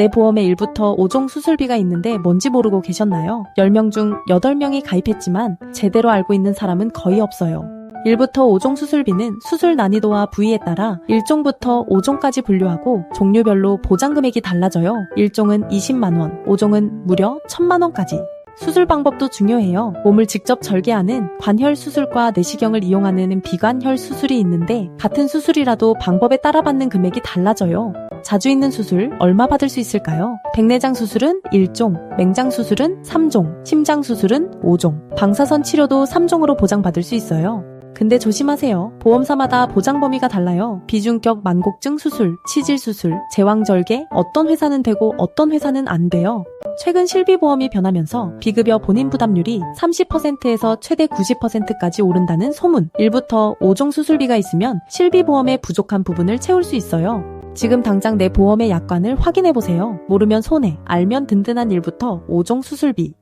내 보험에 1부터 5종 수술비가 있는데 뭔지 모르고 계셨나요? 10명 중 8명이 가입했지만 제대로 알고 있는 사람은 거의 없어요. 1부터 5종 수술비는 수술 난이도와 부위에 따라 1종부터 5종까지 분류하고 종류별로 보장 금액이 달라져요. 1종은 20만원, 5종은 무려 1000만원까지. 수술 방법도 중요해요. 몸을 직접 절개하는 관혈 수술과 내시경을 이용하는 비관혈 수술이 있는데 같은 수술이라도 방법에 따라 받는 금액이 달라져요. 자주 있는 수술 얼마 받을 수 있을까요? 백내장 수술은 1종, 맹장 수술은 3종, 심장 수술은 5종, 방사선 치료도 3종으로 보장받을 수 있어요. 근데 조심하세요. 보험사마다 보장 범위가 달라요. 비중격 만곡증 수술, 치질 수술, 제왕절개 어떤 회사는 되고 어떤 회사는 안 돼요. 최근 실비보험이 변하면서 비급여 본인 부담률이 30%에서 최대 90%까지 오른다는 소문. 1부터 5종 수술비가 있으면 실비보험의 부족한 부분을 채울 수 있어요. 지금 당장 내 보험의 약관을 확인해보세요. 모르면 손해, 알면 든든한 1부터 5종 수술비.